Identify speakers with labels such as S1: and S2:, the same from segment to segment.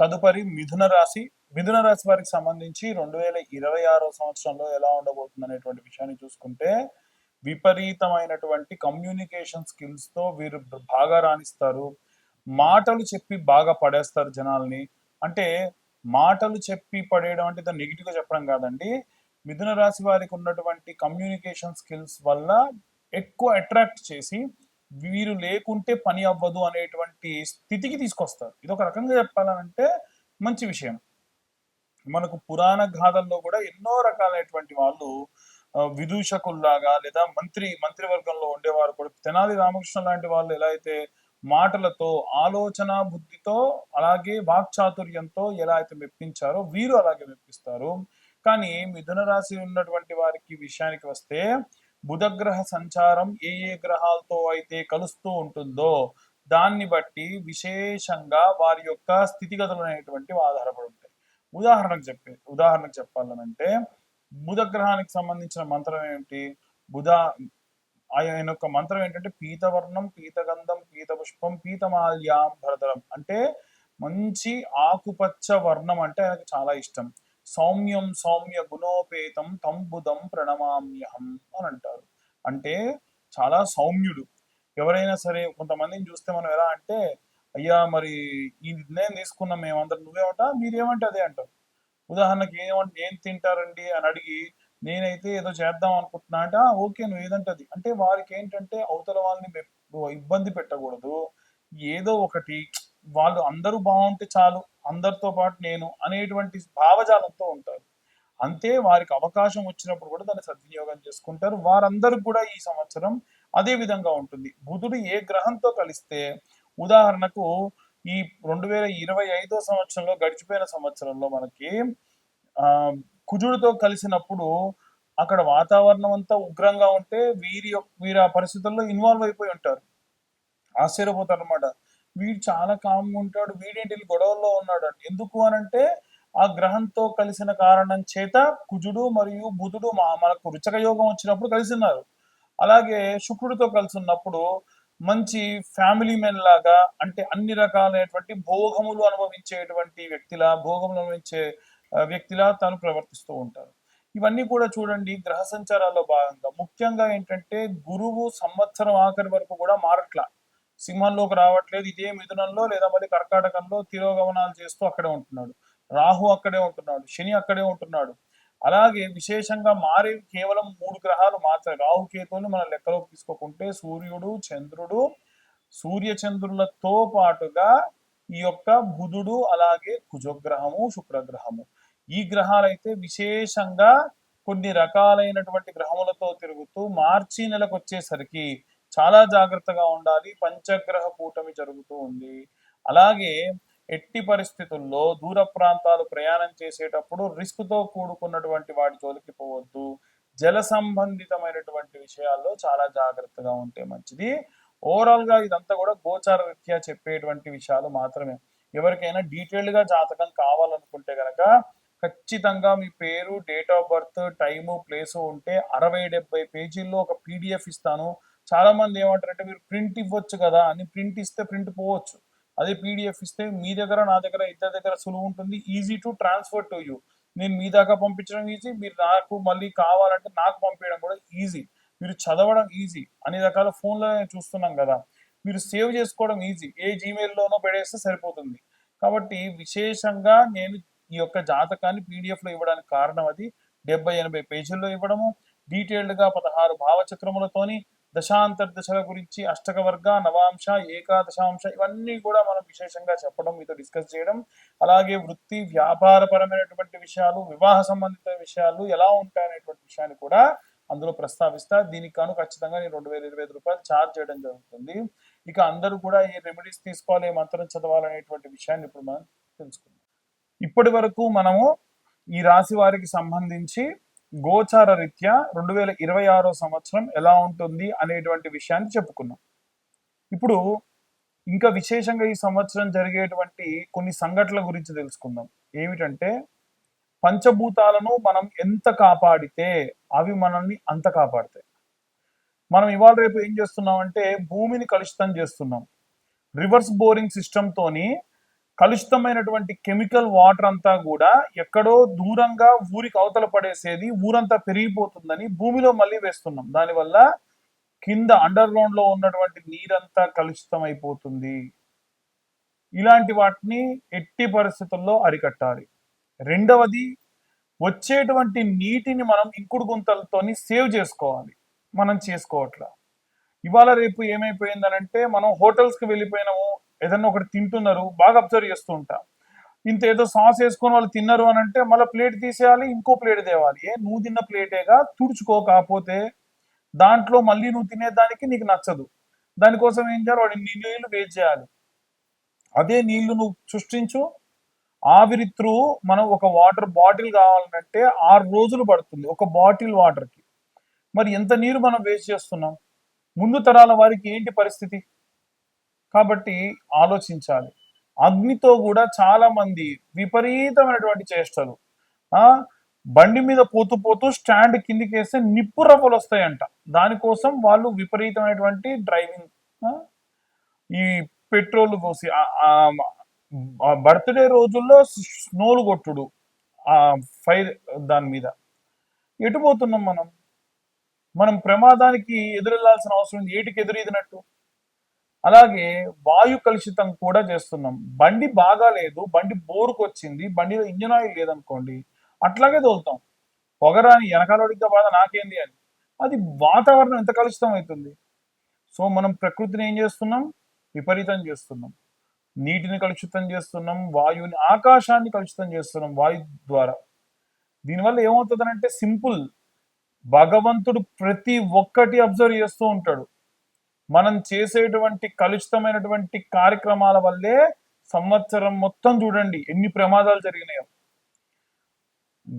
S1: తదుపరి మిథున రాశి. మిథున రాశి వారికి సంబంధించి రెండు వేల ఇరవై ఆరో సంవత్సరంలో ఎలా ఉండబోతుంది అనేటువంటి విషయాన్ని చూసుకుంటే విపరీతమైనటువంటి కమ్యూనికేషన్ స్కిల్స్తో వీరు బాగా రాణిస్తారు. మాటలు చెప్పి బాగా పడేస్తారు జనాల్ని. అంటే మాటలు చెప్పి పడేయడం అంటే దాన్ని నెగిటివ్గా చెప్పడం కాదండి. మిథున రాశి వారికి ఉన్నటువంటి కమ్యూనికేషన్ స్కిల్స్ వల్ల ఎక్కువ అట్రాక్ట్ చేసి వీరు లేకుంటే పని అవ్వదు అనేటువంటి స్థితికి తీసుకొస్తారు. ఇది ఒక రకంగా చెప్పాలంటే మంచి విషయం. మనకు పురాణ గాథల్లో కూడా ఎన్నో రకాలైనటువంటి వాళ్ళు విదూషకుల్లాగా లేదా మంత్రి మంత్రివర్గంలో ఉండేవారు కూడా తెనాలి రామకృష్ణ లాంటి వాళ్ళు ఎలా అయితే మాటలతో ఆలోచన బుద్ధితో అలాగే వాక్చాతుర్యంతో ఎలా అయితే మెప్పించారో వీరు అలాగే మెప్పిస్తారు. కానీ మిథున రాశి ఉన్నటువంటి వారికి విషయానికి వస్తే బుధగ్రహ సంచారం ఏ ఏ గ్రహాలతో అయితే కలుస్తూ ఉంటుందో దాన్ని బట్టి విశేషంగా వారి యొక్క స్థితిగతులు అనేటువంటివి ఆధారపడి ఉంటాయి. ఉదాహరణకు చెప్పే ఉదాహరణకు చెప్పాలనంటే బుధ గ్రహానికి సంబంధించిన మంత్రం ఏమిటి? బుధ ఆయన యొక్క మంత్రం ఏంటంటే పీతవర్ణం పీతగంధం పీత పుష్పం పీతమాల్యాం భరతరం. అంటే మంచి ఆకుపచ్చ వర్ణం అంటే ఆయనకు చాలా ఇష్టం. సౌమ్యం సౌమ్య గుణోపేతం తంబుదం ప్రణమామ్యహం అని అంటారు. అంటే చాలా సౌమ్యుడు. ఎవరైనా సరే కొంతమందిని చూస్తే మనం ఎలా అంటే అయ్యా మరి ఈ నిర్ణయం తీసుకున్నాం మేమందరం నువ్వేమంటా మీరేమంటే అదే అంటారు. ఉదాహరణకి ఏమంటే ఏం తింటారండి? అని అడిగి నేనైతే ఏదో చేద్దాం అనుకుంటున్నా. అంటే ఓకే నువ్వు ఏదంటే అది. అంటే వారికి ఏంటంటే అవతల వాళ్ళని ఇబ్బంది పెట్టకూడదు. ఏదో ఒకటి వాళ్ళు అందరూ బాగుంటే చాలు అందరితో పాటు నేను అనేటువంటి భావజాలంతో ఉంటారు. అంతే వారికి అవకాశం వచ్చినప్పుడు కూడా దాన్ని సద్వినియోగం చేసుకుంటారు. వారందరికి కూడా ఈ సంవత్సరం అదే విధంగా ఉంటుంది. బుధుడు ఏ గ్రహంతో కలిస్తే ఉదాహరణకు ఈ రెండు వేల ఇరవై ఐదో సంవత్సరంలో గడిచిపోయిన సంవత్సరంలో మనకి ఆ కుజుడితో కలిసినప్పుడు అక్కడ వాతావరణం అంతా ఉగ్రంగా ఉంటే వీరి యొక్క ఆ పరిస్థితుల్లో ఇన్వాల్వ్ అయిపోయి ఉంటారు. ఆశ్చర్యపోతారు అనమాట వీడు చాలా కామ్గా ఉంటాడు వీడేంటి గొడవల్లో ఉన్నాడు అంటే ఎందుకు అనంటే ఆ గ్రహంతో కలిసిన కారణం చేత కుజుడు మరియు బుధుడు మా మనకు రుచక యోగం వచ్చినప్పుడు కలిసిన్నారు. అలాగే శుక్రుడితో కలిసి ఉన్నప్పుడు మంచి ఫ్యామిలీ మెన్ లాగా అంటే అన్ని రకాలైనటువంటి భోగములు అనుభవించేటువంటి వ్యక్తిలా భోగములు అనుభవించే వ్యక్తిలా తను ప్రవర్తిస్తూ ఉంటారు. ఇవన్నీ కూడా చూడండి గ్రహ సంచారాల్లో భాగంగా. ముఖ్యంగా ఏంటంటే గురువు సంవత్సరం ఆఖరి వరకు కూడా మారట్లా. సింహంలోకి రావట్లేదు ఇదే మిథునంలో లేదా మళ్ళీ కర్కాటకంలో తిరోగమనాలు చేస్తూ అక్కడే ఉంటున్నాడు. రాహు అక్కడే ఉంటున్నాడు శని అక్కడే ఉంటున్నాడు. అలాగే విశేషంగా మారేవి కేవలం మూడు గ్రహాలు మాత్రమే. రాహు కేతువుని మనం లెక్కలోకి తీసుకోకుంటే సూర్యుడు చంద్రుడు సూర్య చంద్రులతో పాటుగా ఈ యొక్క బుధుడు అలాగే కుజగ్రహము శుక్రగ్రహము. ఈ గ్రహాలైతే విశేషంగా కొన్ని రకాలైనటువంటి గ్రహములతో తిరుగుతూ మార్చి నెలకు వచ్చేసరికి చాలా జాగ్రత్తగా ఉండాలి. పంచగ్రహ కూటమి జరుగుతూ ఉంది. అలాగే ఎట్టి పరిస్థితుల్లో దూర ప్రాంతాలు ప్రయాణం చేసేటప్పుడు రిస్క్తో కూడుకున్నటువంటి వాటి జోలికి పోవద్దు. జల సంబంధితమైనటువంటి విషయాల్లో చాలా జాగ్రత్తగా ఉంటే మంచిది. ఓవరాల్గా ఇదంతా కూడా గోచార రీత్యా చెప్పేటువంటి విషయాలు మాత్రమే. ఎవరికైనా డీటెయిల్డ్గా జాతకం కావాలనుకుంటే కనుక ఖచ్చితంగా మీ పేరు date of birth time place ఉంటే అరవై డెబ్బై పేజీల్లో ఒక పీడిఎఫ్ ఇస్తాను. చాలా మంది ఏమంటారంటే మీరు ప్రింట్ ఇవ్వచ్చు కదా అని ప్రింట్ ఇస్తే ప్రింట్ పోవచ్చు. అదే పీడిఎఫ్ ఇస్తే మీ దగ్గర నా దగ్గర ఇద్దరి దగ్గర సులువు ఉంటుంది. Easy to transfer to you. నేను మీ దాకా పంపించడం ఈజీ మీరు నాకు మళ్ళీ కావాలంటే నాకు పంపించడం కూడా ఈజీ. మీరు చదవడం ఈజీ. అన్ని రకాల ఫోన్లో చూస్తున్నాం కదా. మీరు సేవ్ చేసుకోవడం ఈజీ. ఏ జీమెయిల్లోనో పెడేస్తే సరిపోతుంది. కాబట్టి విశేషంగా నేను ఈ యొక్క జాతకాన్ని పీడిఎఫ్లో ఇవ్వడానికి కారణం అది. డెబ్బై ఎనభై పేజీల్లో ఇవ్వడము. డీటెయిల్డ్గా పదహారు భావచక్రములతోని దశాంతర్ దశల గురించి అష్టక వర్గ నవాంశ ఏకాదశాంశ ఇవన్నీ కూడా మనం విశేషంగా చెప్పడం మీతో డిస్కస్ చేయడం. అలాగే వృత్తి వ్యాపారపరమైనటువంటి విషయాలు వివాహ సంబంధిత విషయాలు ఎలా ఉంటాయనేటువంటి విషయాన్ని కూడా అందులో ప్రస్తావిస్తా. దీనికి కాను ఖచ్చితంగా నేను రెండు వేల ఇరవై ఐదు రూపాయలు ఛార్జ్ చేయడం జరుగుతుంది. ఇక అందరూ కూడా ఏ రెమెడీస్ తీసుకోవాలి ఏ మంత్రం చదవాలనేటువంటి విషయాన్ని ఇప్పుడు మనం తెలుసుకుందాం. ఇప్పటి వరకు మనము ఈ రాశి వారికి సంబంధించి గోచార రీత్యా రెండు వేల ఇరవై ఆరో సంవత్సరం ఎలా ఉంటుంది అనేటువంటి విషయాన్ని చెప్పుకున్నాం. ఇప్పుడు ఇంకా విశేషంగా ఈ సంవత్సరం జరిగేటువంటి కొన్ని సంఘటనల గురించి తెలుసుకుందాం. ఏమిటంటే పంచభూతాలను మనం ఎంత కాపాడితే అవి మనల్ని అంత కాపాడతాయి. మనం ఇవాళ రేపు ఏం చేస్తున్నాం అంటే భూమిని కలుషితం చేస్తున్నాం. రివర్స్ బోరింగ్ సిస్టమ్ తోని కలుషితమైనటువంటి కెమికల్ వాటర్ అంతా కూడా ఎక్కడో దూరంగా ఊరికి అవతల పడేసేది ఊరంతా పెరిగిపోతుందని భూమిలో మళ్ళీ వేస్తున్నాం. దానివల్ల కింద అండర్ గ్రౌండ్లో ఉన్నటువంటి నీరంతా కలుషితం అయిపోతుంది ఇలాంటి వాటిని ఎట్టి పరిస్థితుల్లో అరికట్టాలి. రెండవది వచ్చేటువంటి నీటిని మనం ఇంకుడు గుంతలతోని సేవ్ చేసుకోవాలి. మనం చేసుకోవట్లా. ఇవాళ రేపు ఏమైపోయిందనంటే మనం హోటల్స్కి వెళ్ళిపోయినాము ఏదన్నా ఒకటి తింటున్నారు బాగా అబ్జర్వ్ చేస్తూ ఉంటాం. ఇంత ఏదో సాస్ వేసుకొని వాళ్ళు తిన్నారు అని అంటే మళ్ళీ ప్లేట్ తీసేయాలి ఇంకో ప్లేట్ తేవాలి. ఏ నువ్వు తిన్న ప్లేటేగా తుడుచుకో కాకపోతే దాంట్లో మళ్ళీ నువ్వు తినేదానికి నీకు నచ్చదు. దానికోసం ఏం చేయాలి? వాడి నీళ్ళు వేస్ట్ చేయాలి. అదే నీళ్ళు నువ్వు సృష్టించు. ఆవిరి త్రూ మనం ఒక వాటర్ బాటిల్ కావాలంటే ఆరు రోజులు పడుతుంది ఒక బాటిల్ వాటర్కి మరి ఎంత నీరు మనం వేస్ట్ చేస్తున్నాం? ముందు తరాల వారికి ఏంటి పరిస్థితి? కాబట్టి ఆలోచించాలి. అగ్నితో కూడా చాలా మంది విపరీతమైనటువంటి చేష్టలు. ఆ బండి మీద పోతూ పోతూ స్టాండ్ కిందికి వేస్తే నిప్పు రవ్వలు వస్తాయంట. దానికోసం వాళ్ళు విపరీతమైనటువంటి డ్రైవింగ్ ఈ పెట్రోల్ పోసి బర్త్డే రోజుల్లో స్నోలు కొట్టుడు ఆ ఫైర్ దాని మీద. ఎటు పోతున్నాం మనం? మనం ప్రమాదానికి ఎదురెళ్ళాల్సిన అవసరం ఉంది. ఏటికి ఎదురీదినట్టు అలాగే వాయు కలుషితం కూడా చేస్తున్నాం. బండి బాగా లేదు బండి బోరుకు వచ్చింది బండిలో ఇంజన్ ఆయిల్ లేదనుకోండి అట్లాగే తోలుతాం. పొగరాని వెనకాలడిగ్గా బాధ నాకేంది అని. అది వాతావరణం ఎంత కలుషితం అవుతుంది? సో మనం ప్రకృతిని ఏం చేస్తున్నాం? విపరీతం చేస్తున్నాం. నీటిని కలుషితం చేస్తున్నాం వాయువుని ఆకాశాన్ని కలుషితం చేస్తున్నాం వాయు ద్వారా. దీనివల్ల ఏమవుతుందనంటే సింపుల్. భగవంతుడు ప్రతి ఒక్కటి అబ్జర్వ్ చేస్తూ ఉంటాడు. మనం చేసేటువంటి కలుషితమైనటువంటి కార్యక్రమాల వల్లే సంవత్సరం మొత్తం చూడండి ఎన్ని ప్రమాదాలు జరిగినాయో.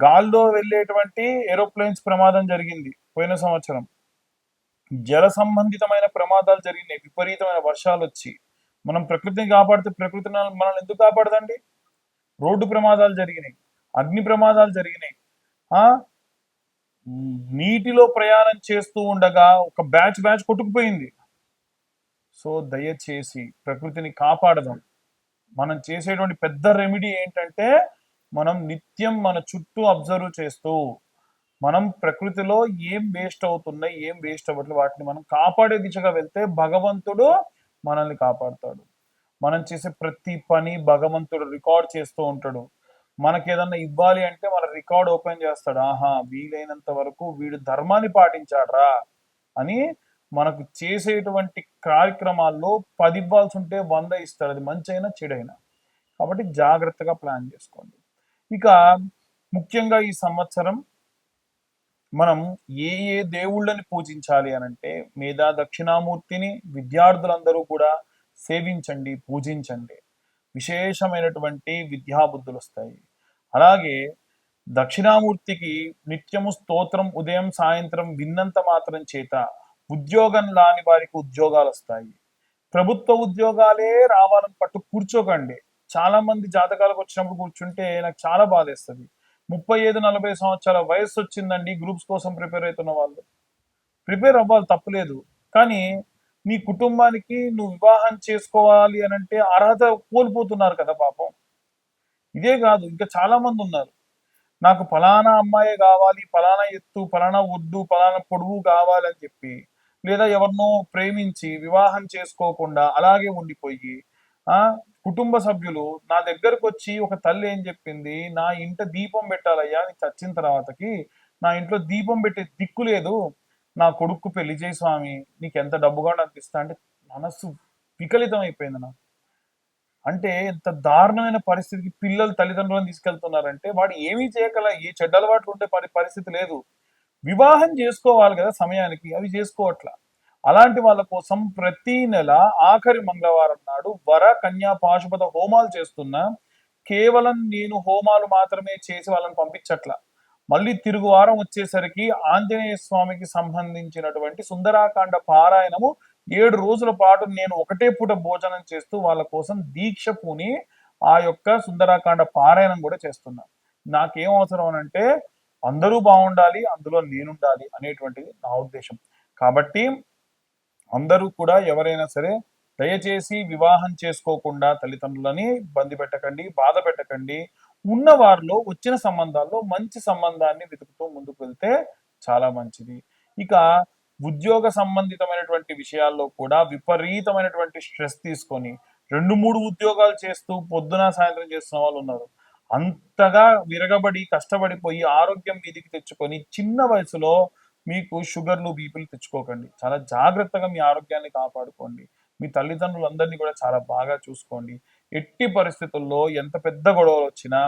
S1: గాల్లో వెళ్ళేటువంటి ఏరోప్లేన్స్ ప్రమాదం జరిగింది పోయిన సంవత్సరం. జల సంబంధితమైన ప్రమాదాలు జరిగినాయి విపరీతమైన వర్షాలు వచ్చి. మనం ప్రకృతిని కాపాడితే ప్రకృతి మనల్ని ఎందుకు కాపాడదండి? రోడ్డు ప్రమాదాలు జరిగినాయి అగ్ని ప్రమాదాలు జరిగినాయి. ఆ? నీటిలో ప్రయాణం చేస్తూ ఉండగా ఒక బ్యాచ్ బ్యాచ్ కొట్టుకుపోయింది. సో దయచేసి ప్రకృతిని కాపాడదాం. మనం చేసేటువంటి పెద్ద రెమెడీ ఏంటంటే మనం నిత్యం మన చుట్టూ అబ్జర్వ్ చేస్తూ మనం ప్రకృతిలో ఏం వేస్ట్ అవుతున్నాయి ఏం వేస్ట్ అవ్వట్లేదు వాటిని మనం కాపాడే దిశగా వెళ్తే భగవంతుడు మనల్ని కాపాడుతాడు. మనం చేసే ప్రతి పని భగవంతుడు రికార్డ్ చేస్తూ ఉంటాడు. మనకి ఏదన్నా ఇవ్వాలి అంటే మన రికార్డ్ ఓపెన్ చేస్తాడు. ఆహా వీలైనంత వరకు వీడు ధర్మాన్ని పాటించాడ్రా అని మనకు చేసేటువంటి కార్యక్రమాల్లో పది ఇవ్వాల్సి ఉంటే వంద ఇస్తాడు అది మంచి అయినా చెడైనా. కాబట్టి జాగ్రత్తగా ప్లాన్ చేసుకోండి. ఇక ముఖ్యంగా ఈ సంవత్సరం మనం ఏ ఏ దేవుళ్ళని పూజించాలి అని అంటే మేధా దక్షిణామూర్తిని విద్యార్థులందరూ కూడా సేవించండి పూజించండి. విశేషమైనటువంటి విద్యాబుద్ధులు వస్తాయి. అలాగే దక్షిణామూర్తికి నిత్యము స్తోత్రం ఉదయం సాయంత్రం విన్నంత మాత్రం చేత ఉద్యోగం లాని వారికి ఉద్యోగాలు వస్తాయి. ప్రభుత్వ ఉద్యోగాలే రావాలని పట్టు కూర్చోకండి. చాలా మంది జాతకాలకు వచ్చినప్పుడు కూర్చుంటే నాకు చాలా బాధేస్తుంది. ముప్పై ఐదు నలభై సంవత్సరాల వయసు వచ్చిందండి గ్రూప్స్ కోసం ప్రిపేర్ అవుతున్న వాళ్ళు. ప్రిపేర్ అవ్వాలి తప్పలేదు కానీ నీ కుటుంబానికి నువ్వు వివాహం చేసుకోవాలి అని అంటే అర్హత కోల్పోతున్నారు కదా పాపం. ఇదే కాదు ఇంకా చాలా మంది ఉన్నారు. నాకు ఫలానా అమ్మాయి కావాలి ఫలానా ఎత్తు ఫలానా ఒడ్డు ఫలానా పొడువు కావాలి అని చెప్పి లేదా ఎవరినో ప్రేమించి వివాహం చేసుకోకుండా అలాగే ఉండిపోయి ఆ కుటుంబ సభ్యులు నా దగ్గరకు వచ్చి ఒక తల్లి ఏం చెప్పింది? నా ఇంట దీపం పెట్టాలయ్యా నీకు చచ్చిన తర్వాతకి నా ఇంట్లో దీపం పెట్టే దిక్కు లేదు. నా కొడుకు పెళ్ళి చేయి స్వామి నీకు ఎంత డబ్బు కావాలో అంటే మనస్సు వికలితం అయిపోయింది నాకు. అంటే ఎంత దారుణమైన పరిస్థితికి పిల్లలు తల్లిదండ్రులను తీసుకెళ్తున్నారంటే వాడు ఏమీ చేయగల ఏ చెడ్డ అలవాట్లు ఉండే పరి పరిస్థితి లేదు. వివాహం చేసుకోవాలి కదా సమయానికి అవి చేసుకోవట్లా. అలాంటి వాళ్ళ కోసం ప్రతి నెల ఆఖరి మంగళవారం నాడు వర కన్యా పాశుపత హోమాలు చేస్తున్నా కేవలం నేను హోమాలు మాత్రమే చేసి వాళ్ళని పంపించట్ల. మళ్ళీ తిరుగు వారం వచ్చేసరికి ఆంజనేయ స్వామికి సంబంధించినటువంటి సుందరాకాండ పారాయణము ఏడు రోజుల పాటు నేను ఒకటే పూట భోజనం చేస్తూ వాళ్ళ కోసం దీక్ష పూని ఆ యొక్క సుందరాకాండ పారాయణం కూడా చేస్తున్నా. నాకేం అవసరం అంటే అందరూ బాగుండాలి అందులో నేనుండాలి అనేటువంటిది నా ఉద్దేశం. కాబట్టి అందరూ కూడా ఎవరైనా సరే దయచేసి వివాహం చేసుకోకుండా తల్లిదండ్రులని ఇబ్బంది పెట్టకండి బాధ పెట్టకండి. ఉన్న వారిలో వచ్చిన సంబంధాల్లో మంచి సంబంధాన్ని వెతుకుతూ ముందుకు వెళ్తే చాలా మంచిది. ఇక ఉద్యోగ సంబంధితమైనటువంటి విషయాల్లో కూడా విపరీతమైనటువంటి స్ట్రెస్ తీసుకొని రెండు మూడు ఉద్యోగాలు చేస్తూ పొద్దున సాయంత్రం చేస్తున్న వాళ్ళు ఉన్నారు. అంతగా విరగబడి కష్టపడిపోయి ఆరోగ్యం మీదికి తెచ్చుకొని చిన్న వయసులో మీకు షుగర్లు బీపీలు తెచ్చుకోకండి. చాలా జాగ్రత్తగా మీ ఆరోగ్యాన్ని కాపాడుకోండి. మీ తల్లిదండ్రులందరినీ కూడా చాలా బాగా చూసుకోండి. ఎట్టి పరిస్థితుల్లో ఎంత పెద్ద గొడవలు వచ్చినా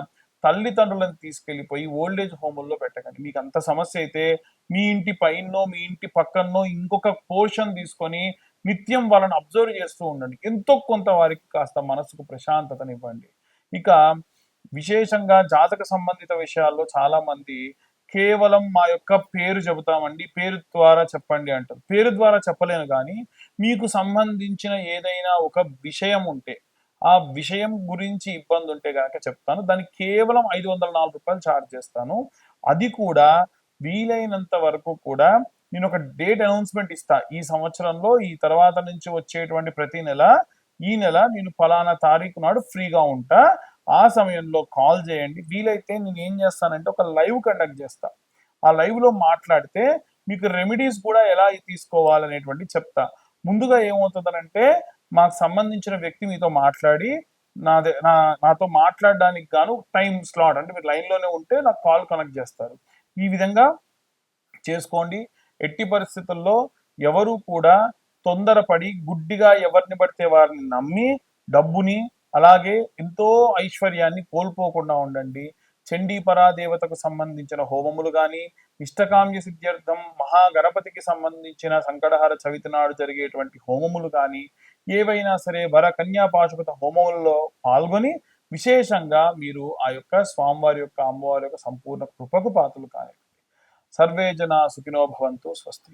S1: తల్లిదండ్రులను తీసుకెళ్ళిపోయి ఓల్డేజ్ హోముల్లో పెట్టకండి. మీకు అంత సమస్య అయితే మీ ఇంటి పైనో మీ ఇంటి పక్కనో ఇంకొక పోర్షన్ తీసుకొని నిత్యం వాళ్ళని అబ్జర్వ్ చేస్తూ ఉండండి. ఎంతో కొంత వారికి కాస్త మనసుకు ప్రశాంతతనివ్వండి. ఇక విశేషంగా జాతక సంబంధిత విషయాల్లో చాలా మంది కేవలం మా యొక్క పేరు చెబుతామండి పేరు ద్వారా చెప్పండి అంటారు. పేరు ద్వారా చెప్పలేను కానీ మీకు సంబంధించిన ఏదైనా ఒక విషయం ఉంటే ఆ విషయం గురించి ఇబ్బంది ఉంటే కనుక చెప్తాను. దానికి కేవలం ఐదు వందల నాలుగు రూపాయలు ఛార్జ్ చేస్తాను. అది కూడా వీలైనంత వరకు కూడా నేను ఒక డేట్ అనౌన్స్మెంట్ ఇస్తా. ఈ సంవత్సరంలో ఈ తర్వాత నుంచి వచ్చేటువంటి ప్రతి నెల ఈ నెల నేను ఫలానా తారీఖు నాడు ఫ్రీగా ఉంటా. ఆ సమయంలో కాల్ చేయండి. వీలైతే నేను ఏం చేస్తానంటే ఒక లైవ్ కండక్ట్ చేస్తా. ఆ లైవ్లో మాట్లాడితే మీకు రెమెడీస్ కూడా ఎలా తీసుకోవాలనేటువంటి చెప్తా. ముందుగా ఏమవుతుందనంటే మాకు సంబంధించిన వ్యక్తి మీతో మాట్లాడి నా నా నాతో మాట్లాడడానికి గాను టైం స్లాట్ అంటే మీరు లైన్లోనే ఉంటే నాకు కాల్ కనెక్ట్ చేస్తారు. ఈ విధంగా చేసుకోండి. ఎట్టి పరిస్థితుల్లో ఎవరు కూడా తొందరపడి గుడ్డిగా ఎవరిని పడితే వారిని నమ్మి డబ్బుని అలాగే ఎంతో ఐశ్వర్యాన్ని కోల్పోకుండా ఉండండి. చండీ పరాదేవతకు సంబంధించిన హోమములు కానీ ఇష్టకామ్య సిద్ధ్యర్థం మహాగణపతికి సంబంధించిన సంకటహార చవితి నాడు జరిగేటువంటి హోమములు కానీ ఏవైనా సరే వర కన్యా పాశుపత హోమములలో పాల్గొని విశేషంగా మీరు ఆ యొక్క స్వామివారి యొక్క అమ్మవారి యొక్క సంపూర్ణ కృపకు పాత్రలు కానివ్వండి. సర్వే జన సుఖినో భవంతు స్వస్తి.